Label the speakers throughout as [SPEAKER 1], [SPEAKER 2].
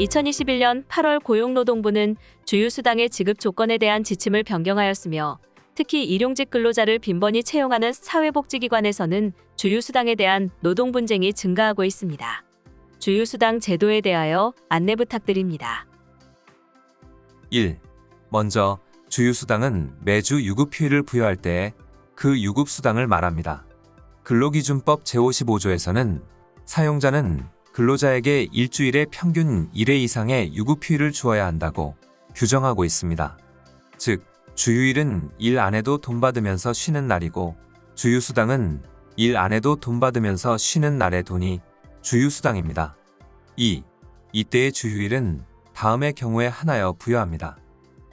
[SPEAKER 1] 2021년 8월 고용노동부는 주유수당의 지급 조건에 대한 지침을 변경하였으며 특히 일용직 근로자를 빈번히 채용하는 사회복지기관에서는 주유수당에 대한 노동 분쟁이 증가하고 있습니다. 주유수당 제도에 대하여 안내 부탁드립니다.
[SPEAKER 2] 1. 먼저 주유수당은 매주 유급휴일을 부여할 때 그 유급수당을 말합니다. 근로기준법 제55조에서는 사용자는 근로자에게 일주일에 평균 1회 이상의 유급휴일을 주어야 한다고 규정하고 있습니다. 즉, 주휴일은 일 안 해도 돈 받으면서 쉬는 날이고 주유수당은 일 안 해도 돈 받으면서 쉬는 날의 돈이 주유수당입니다. 2. 이때의 주휴일은 다음의 경우에 하나여 부여합니다.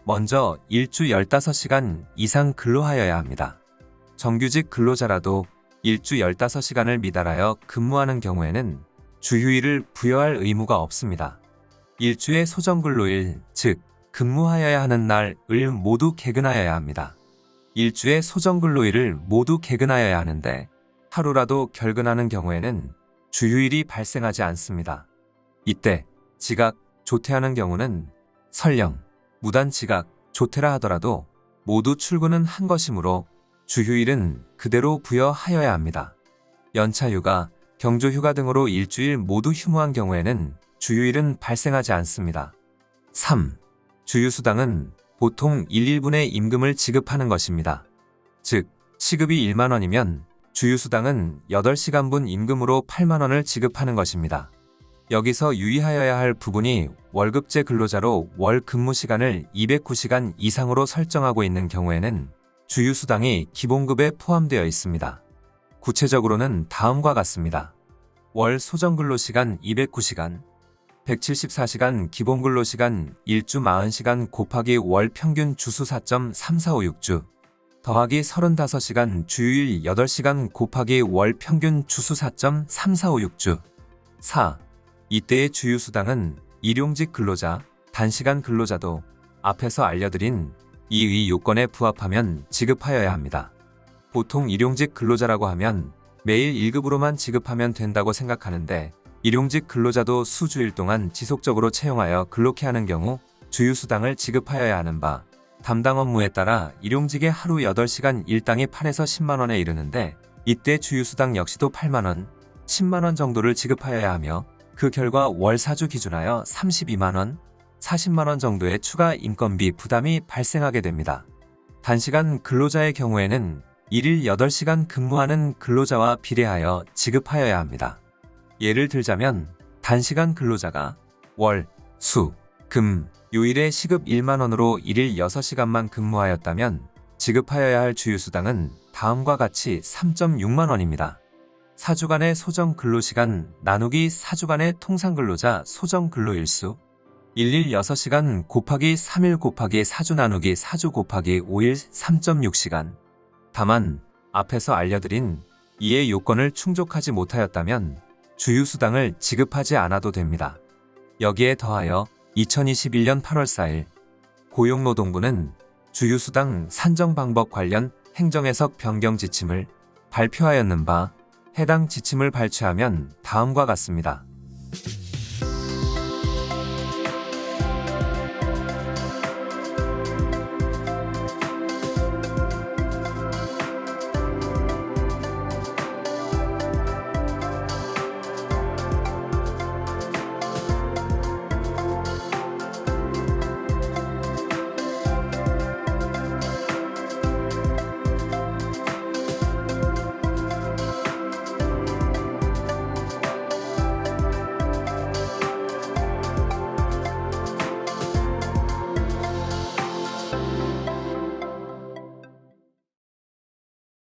[SPEAKER 2] 먼저 일주 15시간 이상 근로하여야 합니다. 정규직 근로자라도 일주 15시간을 미달하여 근무하는 경우에는 주휴일을 부여할 의무가 없습니다. 일주의 소정근로일, 즉 근무하여야 하는 날을 모두 개근하여야 합니다. 일주의 소정근로일을 모두 개근하여야 하는데 하루라도 결근하는 경우에는 주휴일이 발생하지 않습니다. 이때 지각, 조퇴하는 경우는 설령, 무단 지각, 조퇴라 하더라도 모두 출근은 한 것이므로 주휴일은 그대로 부여하여야 합니다. 연차휴가, 경조 휴가 등으로 일주일 모두 휴무한 경우에는 주휴일은 발생하지 않습니다. 3. 주휴수당은 보통 1, 1분의 임금을 지급하는 것입니다. 즉, 시급이 1만원이면 주휴수당은 8시간분 임금으로 8만원을 지급하는 것입니다. 여기서 유의하여야 할 부분이 월급제 근로자로 월 근무 시간을 209시간 이상으로 설정하고 있는 경우에는 주유수당이 기본급에 포함되어 있습니다. 구체적으로는 다음과 같습니다. 월 소정 근로시간 209시간, 174시간 기본 근로시간 1주 40시간 곱하기 월 평균 주수 4.3456주, 더하기 35시간 주휴일 8시간 곱하기 월 평균 주수 4.3456주. 4. 이때의 주유수당은 일용직 근로자, 단시간 근로자도 앞에서 알려드린 이의 요건에 부합하면 지급하여야 합니다. 보통 일용직 근로자라고 하면 매일 1급으로만 지급하면 된다고 생각하는데 일용직 근로자도 수주일 동안 지속적으로 채용하여 근로케 하는 경우 주유수당을 지급하여야 하는 바 담당 업무에 따라 일용직의 하루 8시간 일당이 8에서 10만원에 이르는데 이때 주유수당 역시도 8만원, 10만원 정도를 지급하여야 하며 그 결과 월 사주 기준하여 32만원, 40만원 정도의 추가 인건비 부담이 발생하게 됩니다. 단시간 근로자의 경우에는 1일 8시간 근무하는 근로자와 비례하여 지급하여야 합니다. 예를 들자면 단시간 근로자가 월, 수, 금, 요일에 시급 1만원으로 1일 6시간만 근무하였다면 지급하여야 할 주유수당은 다음과 같이 3.6만원입니다. 사주간의 소정 근로시간 나누기 사주간의 통상 근로자 소정 근로일수 1일 6시간 곱하기 3일 곱하기 사주 나누기 사주 곱하기 5일 3.6시간 다만 앞에서 알려드린 이의 요건을 충족하지 못하였다면 주유수당을 지급하지 않아도 됩니다. 여기에 더하여 2021년 8월 4일 고용노동부는 주유수당 산정 방법 관련 행정해석 변경 지침을 발표하였는 바 해당 지침을 발췌하면 다음과 같습니다.